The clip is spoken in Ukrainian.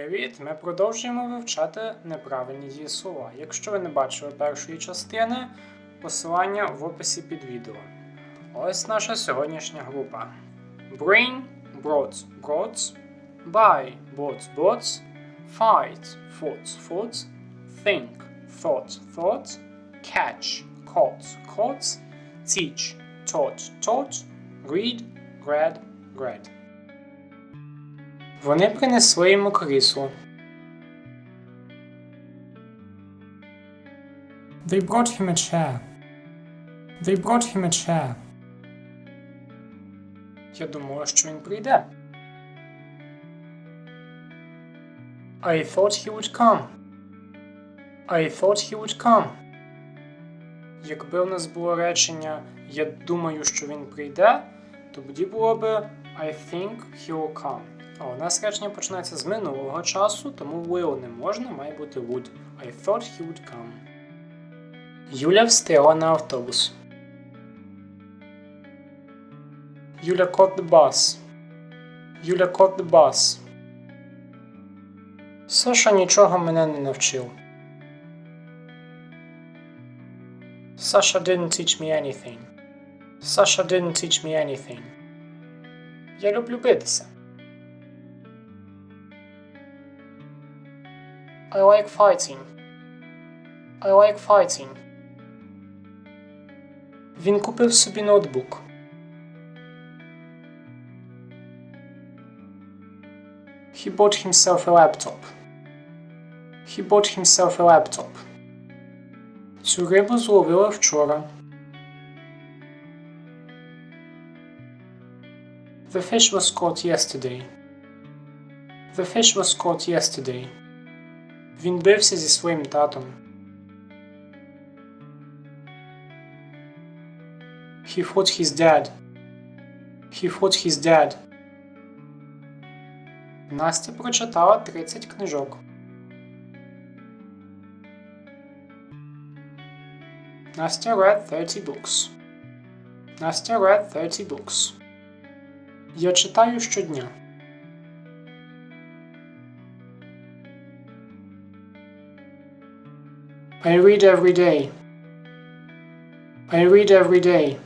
Привіт! Ми продовжуємо вивчати неправильні дієслова. Якщо ви не бачили першої частини, посилання в описі під відео. Ось наша сьогоднішня група. Bring – brought, brought. Buy – bought, bought. Fight – fought, fought. Think – thought, thought. Catch – caught, caught. Teach – taught, taught. Read – read, read. Вони принесли йому крісло. They brought him a chair. They brought him a chair. Я думала, що він прийде. I thought he would come. I thought he would come. Якби в нас було речення Я думаю, що він прийде, то тоді було би I think he will come. А у нас речення починається з минулого часу, тому will не можна, має бути would. I thought he would come. Юля встигла на автобус. Юля caught the bus. Юля caught the bus. Саша нічого мене не навчив. Sasha didn't teach me anything. Sasha didn't teach me anything. Я люблю битися. I like fighting. I like fighting. Він купив собі ноутбук. He bought himself a laptop. He bought himself a laptop. Цю рибу зловили вчора. The fish was caught yesterday. The fish was caught yesterday. Він бився зі своїм татом. He fought his dad. He fought his dad. Настя прочитала 30 книжок. Настя read 30 books. Настя read 30 books. Я читаю щодня. I read every day. I read every day.